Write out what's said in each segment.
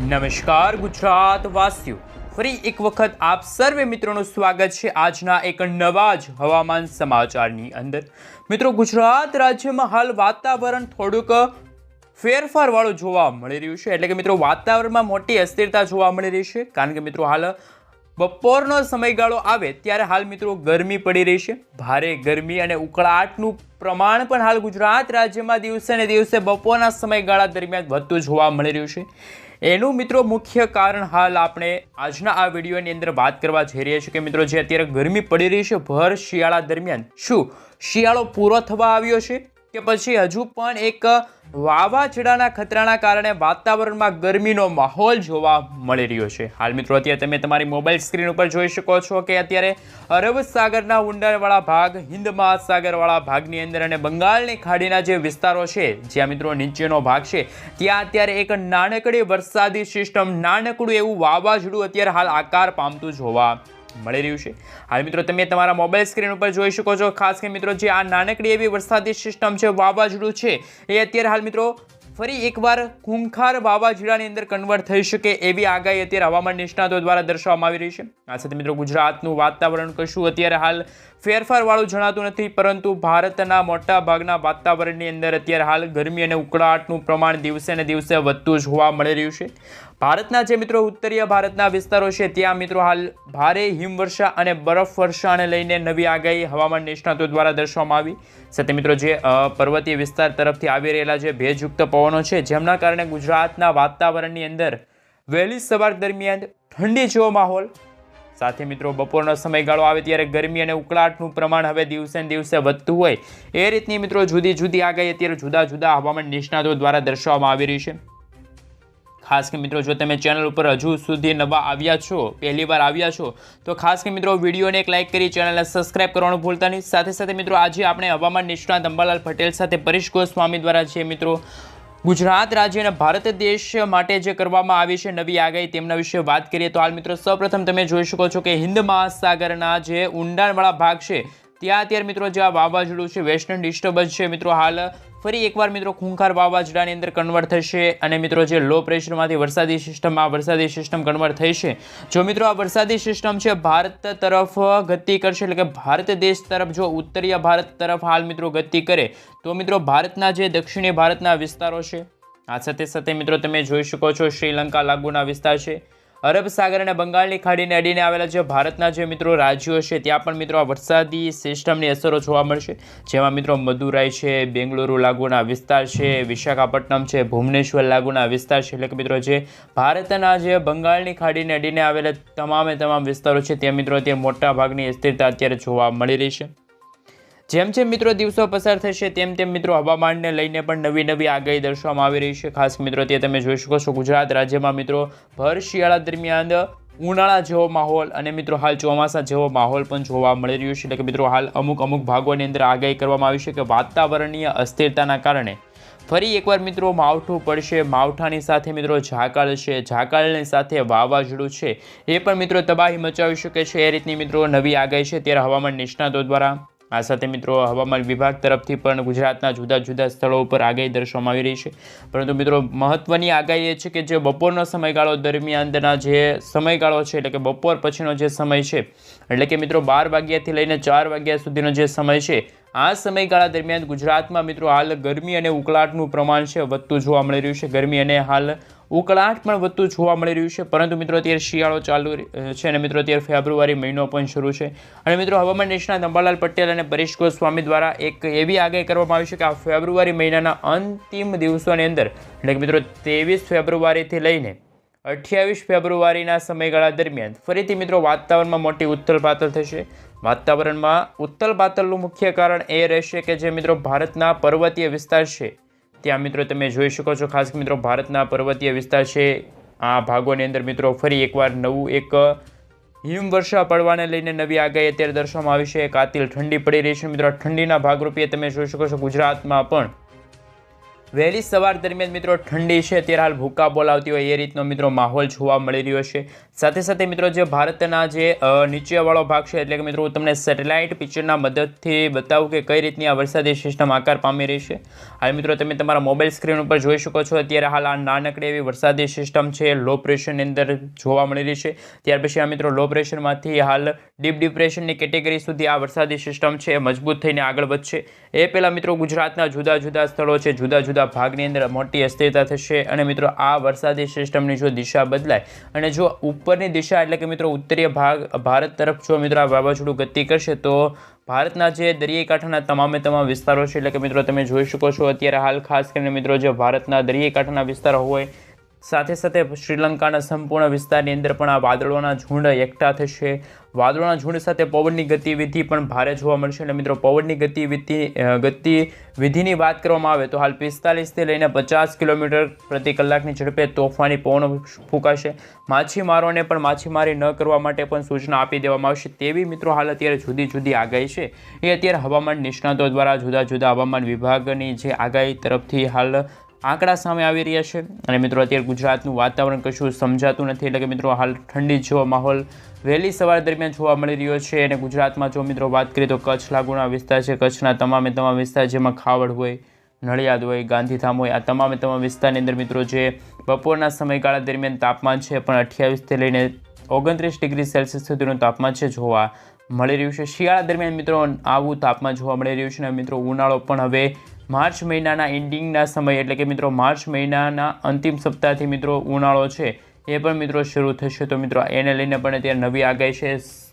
નમસ્કાર ગુજરાત વાસીઓ ફરી એક વખત આપ સર્વે મિત્રોનું સ્વાગત છે આજના એક નવા જ હવામાન સમાચારની અંદર. મિત્રો, ગુજરાત રાજ્યમાં હાલ વાતાવરણ થોડુંક ફેરફારવાળું જોવા મળી રહ્યું છે. એટલે કે મિત્રો, વાતાવરણમાં મોટી અસ્થિરતા જોવા મળી રહી છે. કારણ કે મિત્રો, હાલ બપોરનો સમયગાળો આવે ત્યારે હાલ મિત્રો ગરમી પડી રહી છે. ભારે ગરમી અને ઉકળાટનું પ્રમાણ પણ હાલ ગુજરાત રાજ્યમાં દિવસે ને દિવસે બપોરના સમયગાળા દરમિયાન વધતું જોવા મળી રહ્યું છે. એનું મિત્રો મુખ્ય કારણ હાલ આપણે આજના આ વિડીયોની અંદર વાત કરવા જઈ રહ્યા છીએ કે મિત્રો જે અત્યારે ગરમી પડી રહી છે ભર શિયાળા દરમિયાન. શું શિયાળો પૂરો થવા આવ્યો છે? કે પછી હજુ પણ એક વાવાઝોડાના ખતરાના કારણે વાતાવરણમાં ગરમીનો માહોલ જોવા મળી રહ્યો છે. હાલ મિત્રો, અત્યારે તમે તમારી મોબાઈલ સ્ક્રીન ઉપર જોઈ શકો છો કે અત્યારે અરબ સાગરના ઊંડાણવાળા ભાગ હિન્દ મહાસાગરવાળા ભાગની અંદર અને બંગાળની ખાડીના જે વિસ્તારો છે, જ્યાં મિત્રો નીચેનો ભાગ છે, ત્યાં અત્યારે એક નાનકડી વરસાદી સિસ્ટમ, નાનકડું એવું વાવાઝોડું અત્યારે હાલ આકાર પામતું જોવા મળી રહ્યું છે. હાલ મિત્રો તમે તમારા મોબાઈલ સ્ક્રીન ઉપર જોઈ શકો છો, ખાસ કે મિત્રો જે આ નાનકડી એવી વરસાદી સિસ્ટમ છે, વાવાઝોડું છે, એ અત્યારે હાલ મિત્રો ફરી એકવાર ખૂંખાર વાવાઝોડાની અંદર કન્વર્ટ થઈ શકે એવી આગાહી અત્યારે હવામાન નિષ્ણાતો દ્વારા દર્શાવવામાં આવી રહી છે. આ સાથે મિત્રો ગુજરાતનું વાતાવરણ કશું અત્યારે હાલ ફેરફારવાળું જણાતું નથી, પરંતુ ભારતના મોટા ભાગના વાતાવરણની અંદર અત્યારે હાલ ગરમી અને ઉકળાટનું પ્રમાણ દિવસે ને દિવસે વધતું જોવા મળી રહ્યું છે. ભારતના જે મિત્રો ઉત્તરીય ભારતના વિસ્તારો છે, ત્યાં મિત્રો હાલ ભારે હિમવર્ષા અને બરફવર્ષાને લઈને નવી આગાહી હવામાન નિષ્ણાતો દ્વારા દર્શાવવામાં આવી. સાથે મિત્રો જે પર્વતીય વિસ્તાર તરફથી આવી રહેલા જે ભેજયુક્ત પવનો છે, જેમના કારણે ગુજરાતના વાતાવરણની અંદર વહેલી સવાર દરમિયાન ઠંડી જેવો માહોલ. સાથે મિત્રો બપોરનો સમયગાળો આવે ત્યારે ગરમી અને ઉકળાટનું પ્રમાણ હવે દિવસે દિવસે વધતું હોય. એ રીતની મિત્રો જુદી જુદી આગાહી અત્યારે જુદા જુદા હવામાન નિષ્ણાતો દ્વારા દર્શાવવામાં આવી રહી છે. ખાસ કે મિત્રો, જો તમે ચેનલ ઉપર હજુ સુધી નવા આવ્યા છો, પહેલી વાર આવ્યા છો, તો ખાસ કે મિત્રો, વિડીયોને એક લાઇક કરી ચેનલને સબસ્ક્રાઇબ કરવાનું ભૂલતા નહીં. સાથે સાથે મિત્રો, આજે આપણે હવામાન નિષ્ણાત અંબાલાલ પટેલ સાથે પરેશ ગોસ્વામી દ્વારા છે મિત્રો, ગુજરાત રાજ્ય અને ભારત દેશ માટે જે કરવામાં આવી છે નવી આગાહી તેમના વિશે વાત કરીએ, તો હાલ મિત્રો, સૌપ્રથમ તમે જોઈ શકો છો કે હિન્દ મહાસાગરના જે ઊંડાણવાળા ભાગ છે, ત્યાં અત્યારે મિત્રો, જે આ વાવાઝોડું છે વેસ્ટર્ન ડિસ્ટર્બન્સ છે, મિત્રો, હાલ ફરી એકવાર મિત્રો ખૂંખાર વાવાઝોડાની અંદર કન્વર્ટ થશે અને મિત્રો જે લો પ્રેશરમાંથી વરસાદી સિસ્ટમમાં વરસાદી સિસ્ટમ કન્વર્ટ છે જો મિત્રો આ વરસાદી સિસ્ટમ છે, ભારત તરફ ગતિ કરશે, એટલે કે ભારત દેશ તરફ, જો ઉત્તરીય ભારત તરફ હાલ મિત્રો ગતિ કરે, તો મિત્રો ભારતના જે દક્ષિણી ભારતના વિસ્તારો છે, આ સાથે સાથે મિત્રો તમે જોઈ શકો છો, શ્રીલંકા લાગુના વિસ્તાર છે અરબ સાગર અને બંગાળની ખાડીને અડીને આવેલા જે ભારતના જે મિત્રો રાજ્યો છે, ત્યાં પણ મિત્રો આ વરસાદી સિસ્ટમની અસરો જોવા મળશે. જેમાં મિત્રો મદુરાઈ છે, બેંગલુરુ લાગુના વિસ્તાર છે, વિશાખાપટ્ટનમ છે, ભુવનેશ્વર લાગુના વિસ્તાર છે. એટલે કે મિત્રો જે ભારતના જે બંગાળની ખાડીને અડીને આવેલા તમામે તમામ વિસ્તારો છે, ત્યાં મિત્રો અત્યારે મોટા ભાગની અસ્થિરતા અત્યારે જોવા મળી રહી છે. જેમ જેમ મિત્રો દિવસો પસાર થશે, તેમ તેમ મિત્રો હવામાનને લઈને પણ નવી નવી આગાહી દર્શાવવામાં આવી રહી છે. ખાસ મિત્રો, તે તમે જોઈ શકો છો, ગુજરાત રાજ્યમાં મિત્રો ભર શિયાળા દરમિયાન ઉનાળા જેવો માહોલ અને મિત્રો હાલ ચોમાસા જેવો માહોલ પણ જોવા મળી રહ્યો છે. એટલે કે મિત્રો હાલ અમુક અમુક ભાગોની અંદર આગાહી કરવામાં આવી છે કે વાતાવરણીય અસ્થિરતાના કારણે ફરી એકવાર મિત્રો માવઠું પડશે. માવઠાની સાથે મિત્રો ઝાકળ છે. ઝાકળની સાથે વાવાઝોડું છે. એ પણ મિત્રો તબાહી મચાવી શકે છે. એ રીતની મિત્રો નવી આગાહી છે. ત્યારે હવામાન નિષ્ણાતો દ્વારા આ સાથે મિત્રો હવામાન વિભાગ તરફથી પણ ગુજરાતના જુદા જુદા સ્થળો ઉપર આગાહી દર્શાવવામાં આવી રહી છે. પરંતુ મિત્રો મહત્વની આગાહી એ છે કે જે બપોરનો સમયગાળો દરમિયાનના જે સમયગાળો છે, એટલે કે બપોર પછીનો જે સમય છે, એટલે કે મિત્રો બાર વાગ્યાથી લઈને ચાર વાગ્યા સુધીનો જે સમય છે, આ સમયગાળા દરમિયાન ગુજરાતમાં મિત્રો હાલ ગરમી અને ઉકળાટનું પ્રમાણ છે, વધતું જોવા મળી રહ્યું છે. ગરમી અને હાલ ઉકળાટ પણ વધતું જોવા મળી રહ્યું છે. પરંતુ મિત્રો, અત્યારે શિયાળો ચાલુ છે અને મિત્રો, અત્યારે ફેબ્રુઆરી મહિનો પણ શરૂ છે. અને મિત્રો, હવામાન નિષ્ણાત અંબાલાલ પટેલ અને પરેશ ગોસ્વામી દ્વારા એક એવી આગાહી કરવામાં આવી છે કે આ ફેબ્રુઆરી મહિનાના અંતિમ દિવસોની અંદર, એટલે કે મિત્રો, ત્રેવીસ ફેબ્રુઆરીથી લઈને અઠ્યાવીસ ફેબ્રુઆરીના સમયગાળા દરમિયાન ફરીથી મિત્રો, વાતાવરણમાં મોટી ઉથલપાથલ થશે. વાતાવરણમાં ઉથલપાથલનું મુખ્ય કારણ એ રહેશે કે જે મિત્રો, ભારતના પર્વતીય વિસ્તાર છે ત્યાં મિત્રો તમે જોઈ શકો છો, ખાસ મિત્રો ભારતના પર્વતીય વિસ્તાર છે. આ ભાગોની અંદર મિત્રો ફરી એકવાર નવું એક હિમવર્ષા પડવાને લઈને નવી આગાહી અત્યારે દર્શાવવામાં આવી છે. કાતિલ ઠંડી પડી રહી છે મિત્રો. ઠંડીના ભાગરૂપે તમે જોઈ શકો છો ગુજરાતમાં પણ વહેલી સવાર દરમિયાન મિત્રો ઠંડી છે. ત્યારે હાલ ભૂકા બોલાવતી હોય એ રીતનો મિત્રો માહોલ જોવા મળી રહ્યો છે. સાથે સાથે મિત્રો જે ભારતના જે નીચેવાળો ભાગ છે, એટલે કે મિત્રો તમને સેટેલાઇટ પિક્ચરના મદદથી બતાવું કે કઈ રીતની આ વરસાદી સિસ્ટમ આકાર પામી રહી છે. હાલ મિત્રો તમે તમારા મોબાઈલ સ્ક્રીન ઉપર જોઈ શકો છો, અત્યારે હાલ આ નાનકડી એવી વરસાદી સિસ્ટમ છે લો પ્રેશરની અંદર જોવા મળી રહી છે. ત્યાર પછી આ મિત્રો લો પ્રેશરમાંથી હાલ ડીપ ડિપ્રેશનની કેટેગરી સુધી આ વરસાદી સિસ્ટમ છે મજબૂત થઈને આગળ વધશે. એ પહેલાં મિત્રો ગુજરાતના જુદા જુદા સ્થળો છે, જુદા જુદા ભાગની અંદર મોટી અસ્થિરતા થશે અને મિત્રો આ વરસાદી સિસ્ટમની જો દિશા બદલાય અને જો ઉપરની દિશા એટલે કે મિત્રો ઉત્તરીય ભાગ ભારત તરફ જો મિત્રો આ વાવાઝોડું ગતિ કરશે, તો ભારતના જે દરિયાઈ કાંઠાના તમામે તમામ વિસ્તારો છે, એટલે કે મિત્રો તમે જોઈ શકો છો, અત્યારે હાલ ખાસ કરીને મિત્રો જે ભારતના દરિયાઈ કાંઠાના વિસ્તારો હોય સાથે સાથે શ્રીલંકાના સંપૂર્ણ વિસ્તારની અંદર પણ આ વાદળોના ઝુંડ એકઠા થશે. વાદળોના ઝુંડ સાથે પવનની ગતિવિધિ પણ ભારે જોવા મળશે અને મિત્રો, પવનની ગતિવિધિ ગતિવિધિની વાત કરવામાં આવે તો હાલ પિસ્તાલીસથી લઈને પચાસ કિલોમીટર પ્રતિ કલાકની ઝડપે તોફાની પવનો ફૂંકાશે. માછીમારોને પણ માછીમારી ન કરવા માટે પણ સૂચના આપી દેવામાં આવશે. તેવી મિત્રો હાલ અત્યારે જુદી જુદી આગાહી છે. એ અત્યારે હવામાન નિષ્ણાતો દ્વારા જુદા જુદા હવામાન વિભાગની જે આગાહી તરફથી હાલ આંકડા સામે આવી રહ્યા છે. અને મિત્રો, અત્યારે ગુજરાતનું વાતાવરણ કશું સમજાતું નથી. એટલે કે મિત્રો, હાલ ઠંડી જેવો માહોલ વહેલી સવાર દરમિયાન જોવા મળી રહ્યો છે. અને ગુજરાતમાં જો મિત્રો વાત કરીએ તો કચ્છ લાગુના વિસ્તાર છે. કચ્છના તમામે તમામ વિસ્તાર જેમાં ખાવડ હોય, નડિયાદ હોય, ગાંધીધામ હોય, આ તમામે તમામ વિસ્તારની અંદર મિત્રો જે બપોરના સમયગાળા દરમિયાન તાપમાન છે, પણ અઠ્યાવીસથી લઈને ઓગણત્રીસ ડિગ્રી સેલ્સિયસ સુધીનું તાપમાન છે જોવા મળી રહ્યું છે. શિયાળા દરમિયાન મિત્રો આવું તાપમાન જોવા મળી રહ્યું છે. અને મિત્રો, ઉનાળો પણ હવે માર્ચ મહિનાના એન્ડિંગના સમય એટલે કે મિત્રો માર્ચ મહિનાના અંતિમ સપ્તાહથી મિત્રો ઉનાળો છે, એ પણ મિત્રો શરૂ થશે. તો મિત્રો એને લઈને પણ અત્યારે નવી આગાહી છે.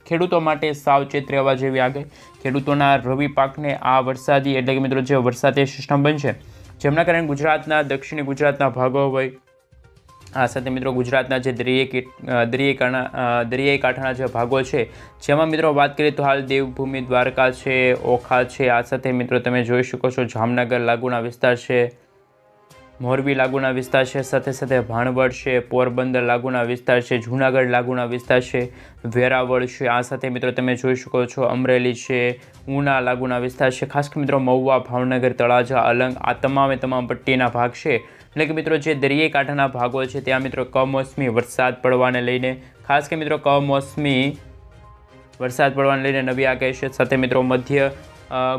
ખેડૂતો માટે સાવચેત રહેવા જેવી આગાહી. ખેડૂતોના રવિ પાકને આ વરસાદી એટલે કે મિત્રો જે વરસાદી સિસ્ટમ બનશે, જેમના કારણે ગુજરાતના, દક્ષિણી ગુજરાતના ભાગો હોય આ સાથે મિત્રો ગુજરાતના જે દરિયાઈ દરિયાઈ દરિયાઈ કાંઠાના જે ભાગો છે, જેમાં મિત્રો વાત કરીએ તો હાલ દેવભૂમિ, દ્વારકા છે, ઓખા છે, આ સાથે મિત્રો તમે જોઈ શકો છો જામનગર લાગુના વિસ્તાર છે, મોરબી લાગુના વિસ્તાર છે, સાથે સાથે ભાણવડ છે, પોરબંદર લાગુના વિસ્તાર છે, જૂનાગઢ લાગુના વિસ્તાર છે, વેરાવળ છે, આ સાથે મિત્રો તમે જોઈ શકો છો અમરેલી છે, ઉના લાગુના વિસ્તાર છે, ખાસ કરી મિત્રો મહુવા, ભાવનગર, તળાજા, અલંગ આ તમામે તમામ પટ્ટીના ભાગ છે. એટલે કે મિત્રો જે દરિયાઈ કાંઠાના ભાગો છે, ત્યાં મિત્રો કમોસમી વરસાદ પડવાને લઈને, ખાસ કે મિત્રો કમોસમી વરસાદ પડવાને લઈને નવી આગાહી છે. સાથે મિત્રો મધ્ય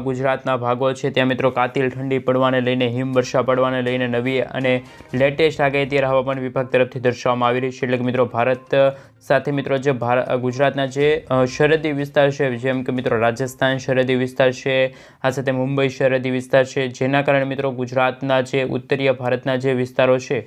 ગુજરાતના ભાગો છે. ત્યાં મિત્રો કાતિલ ઠંડી પડવાને લઈને હિમવર્ષા પડવાને લઈને નવી અને લેટેસ્ટ આગાહી ત્યારે હવામાન વિભાગ તરફથી દર્શાવવામાં આવી રહી છે. એટલે કે મિત્રો ભારત સાથે મિત્રો જે ગુજરાતના જે સરહદી વિસ્તાર છે, જેમ કે મિત્રો રાજસ્થાન સરહદી વિસ્તાર છે, આ સાથે મુંબઈ સરહદી વિસ્તાર છે, જેના કારણે મિત્રો ગુજરાતના જે ઉત્તરીય ભારતના જે વિસ્તારો છે,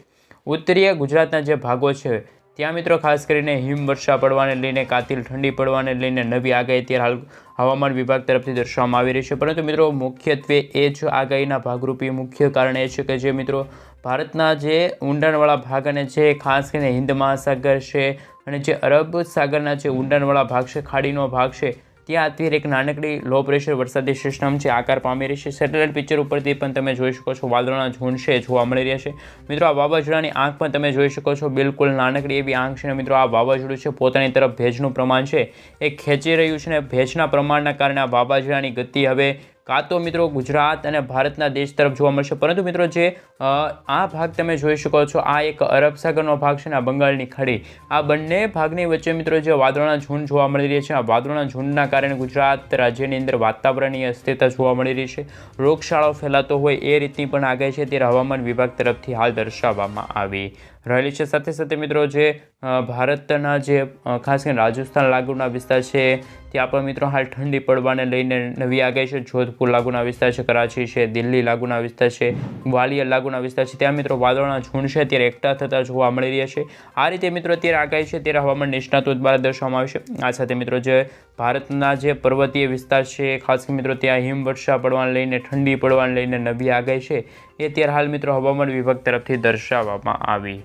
ઉત્તરીય ગુજરાતના જે ભાગો છે ત્યાં મિત્રો ખાસ કરીને હિમવર્ષા પડવાને લઈને કાતિલ ઠંડી પડવાને લઈને નવી આગાહી અત્યારે હાલ હવામાન વિભાગ તરફથી દર્શાવવામાં આવી રહી છે. પરંતુ મિત્રો મુખ્યત્વે એ જ આગાહીના ભાગરૂપી મુખ્ય કારણ એ છે કે જે મિત્રો ભારતના જે ઊંડાણવાળા ભાગ અને જે ખાસ કરીને હિન્દ મહાસાગર છે અને જે અરબ સાગરના જે ઊંડાણવાળા ભાગ છે, ખાડીનો ભાગ છે ત્યાં અત્યારે એક નાનકડી લો પ્રેશર વરસાદી સિસ્ટમ છે, આકાર પામી રહી છે. સેટેલાઇટ પિક્ચર ઉપરથી પણ તમે જોઈ શકો છો, વાદળોના ઝુંડ છે, જોવા મળી રહ્યા છે. મિત્રો, આ વાવાઝોડાની આંખ પણ તમે જોઈ શકો છો. બિલકુલ નાનકડી એવી આંખ છે મિત્રો, આ વાવાઝોડું છે, પોતાની તરફ ભેજનું પ્રમાણ છે. એ ખેંચી રહ્યું છે અને ભેજના પ્રમાણના કારણે આ વાવાઝોડાની ગતિ હવે કાં તો મિત્રો ગુજરાત અને ભારતના દેશ તરફ જોવા મળશે. પરંતુ મિત્રો જે આ ભાગ તમે જોઈ શકો છો, આ એક અરબ સાગરનો ભાગ છે ને આ બંગાળની ખાડી. આ બંને ભાગની વચ્ચે મિત્રો જે વાદળોના ઝુંડ જોવા મળી રહ્યા છે, આ વાદળોના ઝુંડના કારણે ગુજરાત રાજ્યની અંદર વાતાવરણની અસ્થિરતા જોવા મળી રહી છે. રોગશાળો ફેલાતો હોય એ રીતની પણ આગાહી છે ત્યારે હવામાન વિભાગ તરફથી હાલ દર્શાવવામાં આવી રહેલી છે. સાથે સાથે મિત્રો જે ભારતના જે ખાસ કરીને રાજસ્થાન લાગુના વિસ્તાર છે, ત્યાં પણ મિત્રો હાલ ઠંડી પડવાને લઈને નવી આગાહી છે. જોધપુર લાગુના વિસ્તાર છે, કરાચી છે, દિલ્હી લાગુના વિસ્તાર છે, ગ્વાલિયર લાગુના વિસ્તાર છે. ત્યાં મિત્રો વાદળના ઝુંડ છે, અત્યારે એકઠા થતા જોવા મળી રહ્યા છે. આ રીતે મિત્રો અત્યારે આગાહી છે, ત્યારે હવામાન નિષ્ણાતો દ્વારા દર્શાવવામાં આવે છે. આ સાથે મિત્રો જે ભારતના જે પર્વતીય વિસ્તાર છે, ખાસ કરીને મિત્રો ત્યાં હિમવર્ષા પડવાને લઈને, ઠંડી પડવાને લઈને નવી આગાહી છે. એ અત્યારે હાલ મિત્રો હવામાન વિભાગ તરફથી દર્શાવવામાં આવી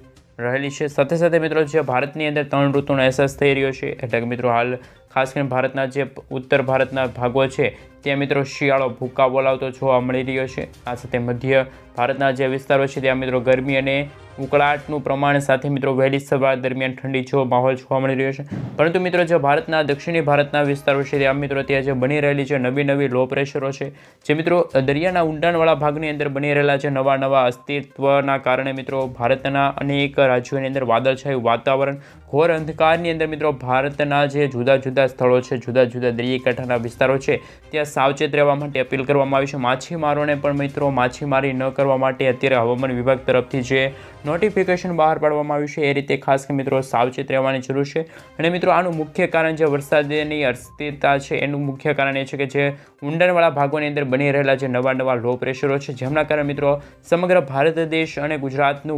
રહેલી છે. સાથે સાથે મિત્રો જે ભારતની અંદર ત્રણ ઋતુનો અહેસાસ થઈ રહ્યો છે, એટલે મિત્રો હાલ ખાસ કરીને ભારતના જે ઉત્તર ભારતના ભાગો છે, ત્યાં મિત્રો શિયાળો ભૂકા બોલાવતો જોવા મળી રહ્યો છે. આ સાથે મધ્ય ભારતના જે વિસ્તારો છે, ત્યાં મિત્રો ગરમી અને ઉકળાટનું પ્રમાણ સાથે મિત્રો વહેલી સવાર દરમિયાન ઠંડી જેવો માહોલ જોવા મળી રહ્યો છે. પરંતુ મિત્રો જે ભારતના, દક્ષિણી ભારતના વિસ્તારો છે, ત્યાં મિત્રો ત્યાં જે બની રહેલી છે નવી નવી લો પ્રેશરો છે, જે મિત્રો દરિયાના ઊંડાણવાળા ભાગની અંદર બની રહેલા છે નવા નવા અસ્તિત્વના કારણે મિત્રો ભારતના અનેક રાજ્યોની અંદર વાદળછાયું વાતાવરણ, ઘોર અંધકારની અંદર મિત્રો ભારતના જે જુદા જુદા સ્થળો છે, જુદા જુદા દરિયાકાંઠાના વિસ્તારો છે. ત્યાં સાવચેત રહેવા માટે અપીલ કરવામાં આવી છે. માછીમારોને પણ મિત્રો માછીમારી ન કરવા માટે અત્યારે હવામાન વિભાગ તરફથી જે નોટિફિકેશન બહાર પાડવામાં આવ્યું છે, એ રીતે ખાસ કે મિત્રો સાવચેત રહેવાની જરૂર છે. અને મિત્રો આનું મુખ્ય કારણ જે વરસાદની અસ્થિરતા છે, એનું મુખ્ય કારણ એ છે કે જે ઊંડાણવાળા ભાગોની અંદર બની રહેલા જે નવા નવા લો પ્રેશરો છે, જેમના કારણે મિત્રો સમગ્ર ભારત દેશ અને ગુજરાતનું